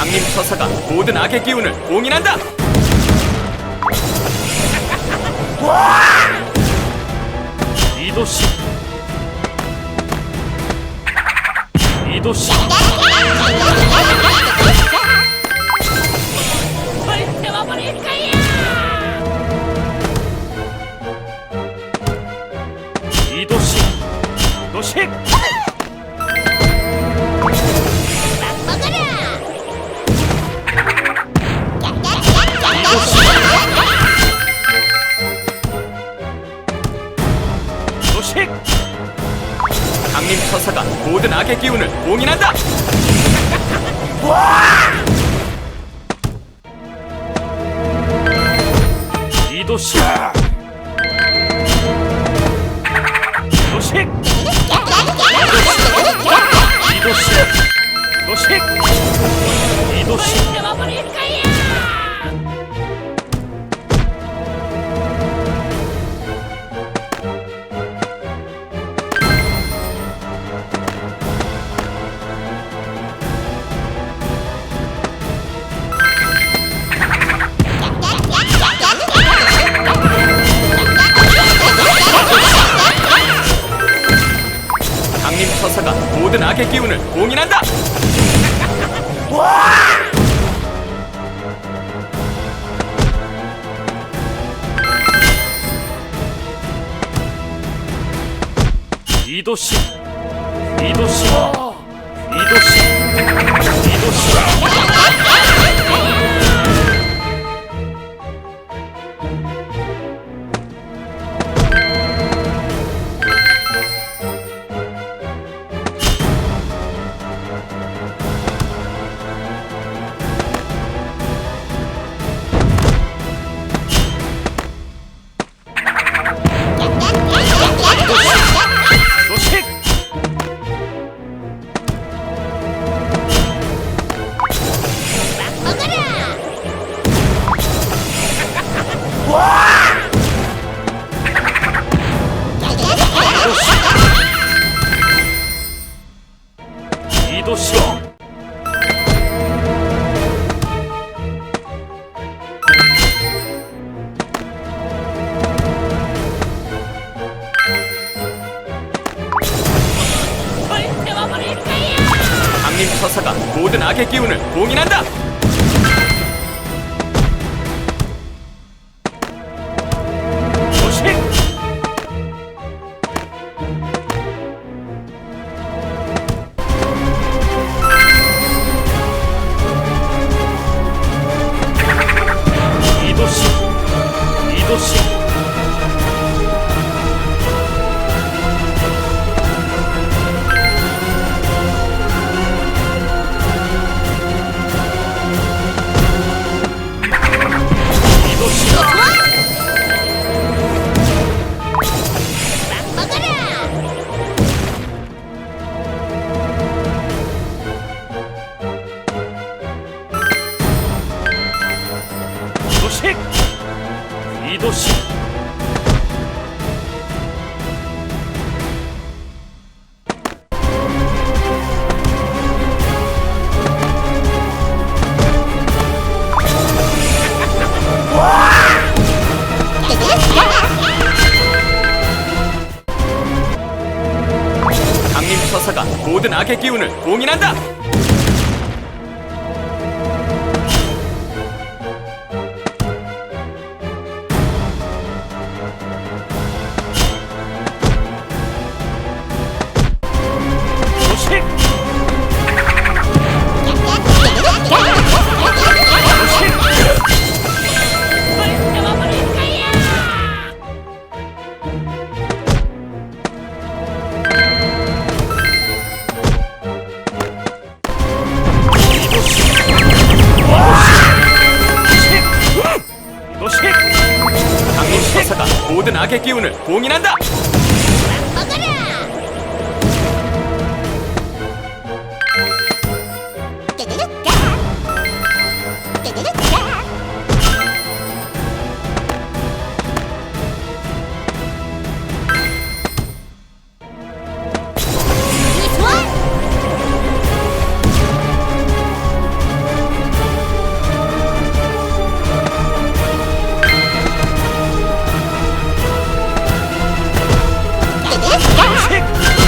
강림 서사가 모든 악의 기운을 봉인한다. 이도시 이도시 거야! 서사가 모든 악의 기운을 봉인한다. 이도시 도식! 이도시 강림 서사가 모든 악의 기운을 봉인한다. 이도시 이도시 이도시 이도시 서사가 모든 악의 기운을 봉인한다. 모든 악의 기운을 봉인한다. 강림 서사가 모든 악의 기운을 봉인한다. Gerçek.